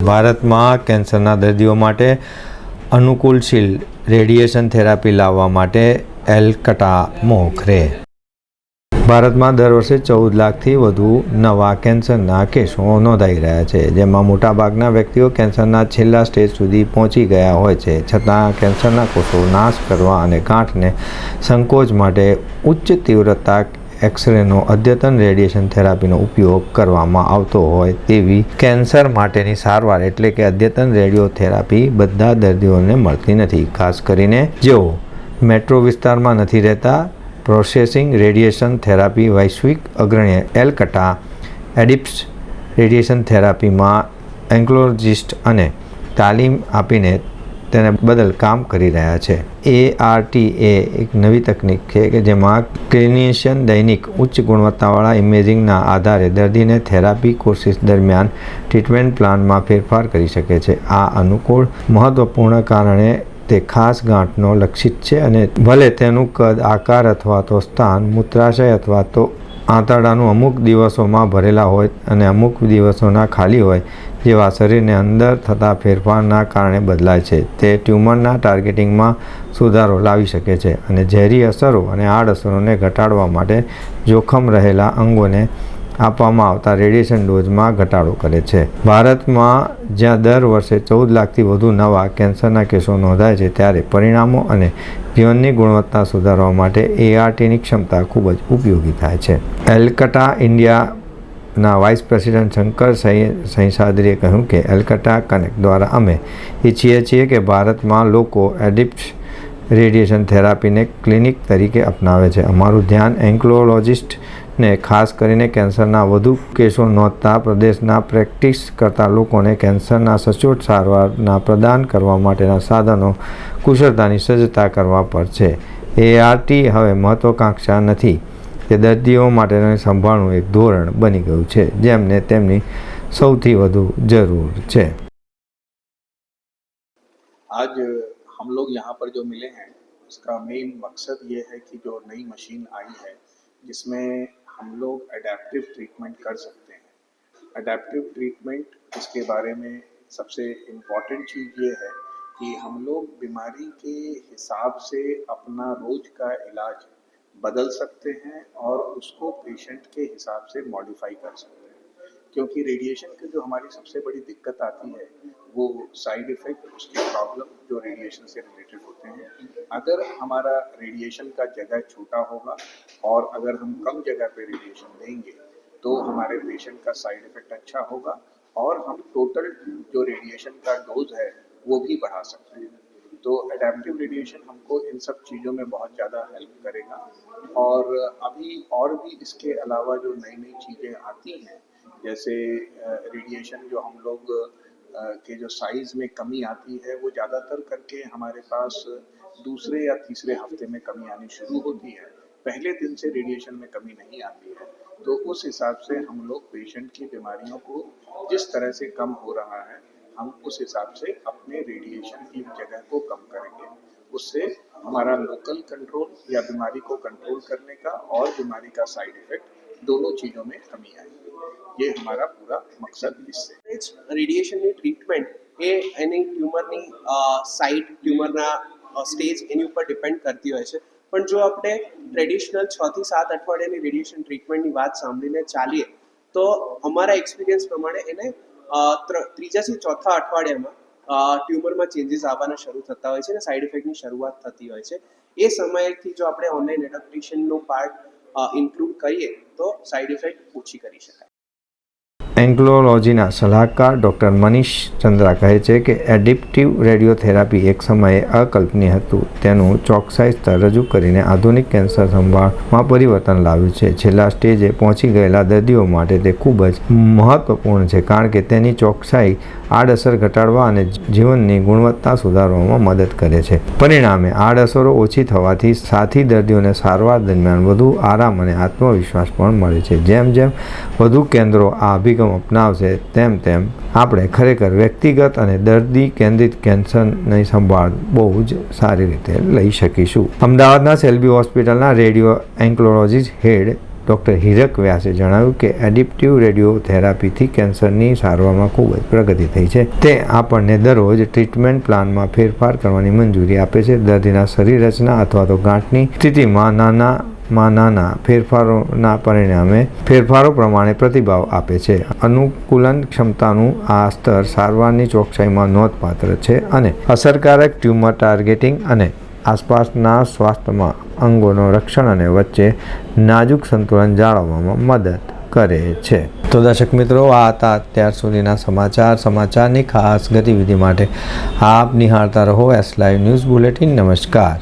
ભારતમાં કેન્સરના દર્દીઓ માટે અનુકૂલશીલ રેડિયેશન થેરાપી લાવવા માટે એલકટા મોખરે ભારતમાં દર વર્ષે ચૌદ લાખથી વધુ નવા કેન્સરના કેસો નોંધાઈ રહ્યા છે, જેમાં મોટાભાગના વ્યક્તિઓ કેન્સરના છેલ્લા સ્ટેજ સુધી પહોંચી ગયા હોય છે. છતાં કેન્સરના કોષો નાશ કરવા અને ગાંઠને સંકોચ માટે ઉચ્ચ તીવ્રતા એક્સરેનો અદ્યતન રેડિયેશન થેરાપીનો ઉપયોગ કરવામાં આવતો હોય તેવી કેન્સર માટેની સારવાર એટલે કે અદ્યતન રેડિયોથેરાપી બધા દર્દીઓને મળતી નથી. ખાસ કરીને જેઓ મેટ્રો વિસ્તારમાં નથી રહેતા પ્રોસેસિંગ રેડિયેશન થેરાપી વૈશ્વિક અગ્રણી એલકટા એડિપ્સ રેડિયેશન થેરાપીમાં એન્ક્લોલોજિસ્ટ અને તાલીમ આપીને તેને બદલ કામ કરી રહ્યા છે. એ આર ટી એ એક નવી તકનીક છે કે જેમાં ક્લિનિશિયન દૈનિક ઉચ્ચ ગુણવત્તાવાળા ઇમેજિંગના આધારે દર્દીને થેરાપી કોર્સિસ દરમિયાન ટ્રીટમેન્ટ પ્લાનમાં ફેરફાર કરી શકે છે. આ અનુકૂળ, મહત્વપૂર્ણ કારણે તે ખાસ ગાંઠનો લક્ષિત છે અને ભલે તેનું કદ, આકાર અથવા તો સ્થાન, મૂત્રાશય અથવા તો આંતરડાનું અમુક દિવસોમાં ભરેલા હોય અને અમુક દિવસોના ખાલી હોય, જેવા શરીરને અંદર થતા ફેરફારના કારણે બદલાય છે. તે ટ્યુમરના ટાર્ગેટિંગમાં સુધારો લાવી શકે છે અને ઝેરી અસરો અને આડઅસરોને ઘટાડવા માટે જોખમ રહેલા અંગોને આપવામાં આવતા રેડિયેશન ડોઝમાં ઘટાડો કરે છે. ભારતમાં જ્યાં દર વર્ષે ચૌદ લાખથી વધુ નવા કેન્સરના કેસો નોંધાય છે, ત્યારે પરિણામો અને જીવનની ગુણવત્તા સુધારવા માટે એઆરટીની ક્ષમતા ખૂબ જ ઉપયોગી થાય છે. એલકટા ઇન્ડિયાના વાઇસ પ્રેસિડેન્ટ શંકર સહિસાદરીએ કહ્યું કે એલકટા કનેક્ટ દ્વારા અમે ઈચ્છીએ છીએ કે ભારતમાં લોકો એડિપ્ટ રેડિયેશન થેરાપીને ક્લિનિક તરીકે અપનાવે છે. અમારું ધ્યાન એન્ક્લોલોજિસ્ટ ને ખાસ કરીને કેન્સરના વધુ કેસો નોંધતા પ્રદેશના પ્રેક્ટિસ કરતા લોકોને કેન્સરના સચોટ સારવારના પ્રદાન કરવા માટેના સાધનો કુશળતાની સજ્જતા કરવા પર છે એઆરટી હવે મહત્વાકાંક્ષા નથી તે દર્દીઓ માટેનું સંભાળવું એક ધોરણ બની ગયું છે જેમને તેમની સૌથી વધુ જરૂર છે आज हम लोग यहाँ पर जो मिले हैं उसका मेन मकसद ये है कि जो नई मशीन आई है जिसमें हम लोग अडेप्टिव ट्रीटमेंट कर सकते हैं। अडेप्टिव ट्रीटमेंट इसके बारे में सबसे इंपॉर्टेंट चीज़ ये है कि हम लोग बीमारी के हिसाब से अपना रोज का इलाज बदल सकते हैं और उसको पेशेंट के हिसाब से मॉडिफाई कर सकते हैं। क्योंकि रेडिएशन की जो हमारी सबसे बड़ी दिक्कत आती है वो साइड इफ़ेक्ट उसके प्रॉब्लम जो रेडिएशन से रिलेटेड होते हैं। अगर हमारा रेडिएशन का जगह छोटा होगा और अगर हम कम जगह पे रेडिएशन देंगे तो हमारे पेशेंट का साइड इफ़ेक्ट अच्छा होगा और हम टोटल जो रेडिएशन का डोज है, वो भी बढ़ा सकते हैं। तो एडेप्टिव रेडिएशन हमको इन सब चीज़ों में बहुत ज़्यादा हेल्प करेगा। और अभी और भी इसके अलावा जो नई नई चीज़ें आती हैं, जैसे रेडिएशन जो हम लोग के जो साइज़ में कमी आती है, वो ज़्यादातर करके हमारे पास दूसरे या तीसरे हफ़्ते में कमी आनी शुरू होती है। पहले दिन से रेडिएशन में कमी नहीं आती है। तो उस हिसाब से हम लोग पेशेंट की बीमारियों को जिस तरह से कम हो रहा है, हम उस हिसाब से अपने रेडिएशन की जगह को कम करेंगे। उससे हमारा लोकल कंट्रोल या बीमारी को कंट्रोल करने का और बीमारी का साइड इफ़ेक्ट दोनों चीज़ों में कमी आएगी। ये हमारा पूरा मकसद इससे જ રેડિયેશનની ટ્રીટમેન્ટ એ એની ટ્યુમરની સાઇટ ટ્યુમરના સ્ટેજ એની ઉપર ડિપેન્ડ કરતી હોય છે પણ જો આપણે ટ્રેડિશનલ છ થી સાત અઠવાડિયાની રેડિયેશન ટ્રીટમેન્ટની વાત સાંભળીને ચાલીએ તો અમારા એક્સપિરિયન્સ પ્રમાણે એને અ, ત્ર- ત્રીજાથી ચોથા અઠવાડિયામાં અ, ટ્યુમરમાં ચેન્જીસ આવવાના શરૂ થતા હોય છે અને સાઇડ ઇફેક્ટની શરૂઆત થતી હોય છે એ સમયથી જો આપણે ઓનલાઈન એડપ્ટેશનનું પાર્ટ ઇન્ક્લુડ કરીએ તો સાઇડ ઇફેક્ટ ઓછી કરી શકાય એન્ક્લોલોજીના સલાહકાર ડૉક્ટર મનીષ ચંદ્રા કહે છે કે એડિપ્ટિવ રેડિયોથેરાપી એક સમયે અકલ્પનીય હતું. તેનું ચોકસાઈ સ્તર રજૂ કરીને આધુનિક કેન્સર સંભાળમાં પરિવર્તન લાવ્યું છે. છેલ્લા સ્ટેજે પહોંચી ગયેલા દર્દીઓ માટે તે ખૂબ જ મહત્વપૂર્ણ છે, કારણ કે તેની ચોકસાઈ આડઅસર ઘટાડવા અને જીવનની ગુણવત્તા સુધારવામાં મદદ કરે છે. પરિણામે, આડઅસરો ઓછી થવાથી સાથી દર્દીઓને સારવાર દરમિયાન વધુ આરામ અને આત્મવિશ્વાસ પણ મળે છે. જેમ જેમ વધુ કેન્દ્રો આ અભિગમ અપનાવશે તેમ તેમ આપણે ખરેખર વ્યક્તિગત અને દર્દી કેન્દ્રિત કેન્સરની સંભાળ બહુ જ સારી રીતે લઈ શકીશું. અમદાવાદના સેલ્બી હોસ્પિટલના રેડિયો એન્ક્લોલોજીસ્ટ હેડ ડૉક્ટર હીરક વ્યાસે જણાવ્યું કે એડિપ્ટિવ રેડિયોથેરાપીથી કેન્સરની સારવારમાં ખૂબ જ પ્રગતિ થઈ છે. તે આપણને દરરોજ ટ્રીટમેન્ટ પ્લાનમાં ફેરફાર કરવાની મંજૂરી આપે છે. દર્દીના શરીર રચના અથવા તો ગાંઠની સ્થિતિમાં નાના માં નાના ફેરફારોના પરિણામે ફેરફારો પ્રમાણે પ્રતિભાવ આપે છે. અનુકૂલન ક્ષમતાનું આ સ્તર સારવારની ચોકસાઈમાં નોંધપાત્ર છે અને અસરકારક ટ્યુમર ટાર્ગેટિંગ અને આસપાસના સ્વાસ્થ્યમાં અંગોનો રક્ષણ અને વચ્ચે નાજુક સંતુલન જાળવવામાં મદદ કરે છે. તો દર્શક મિત્રો, આ હતા અત્યાર સુધીના સમાચાર. સમાચારની ખાસ ગતિવિધિ માટે આપ નિહાળતા રહો એસ લાઈવ ન્યૂઝ બુલેટિન નમસ્કાર.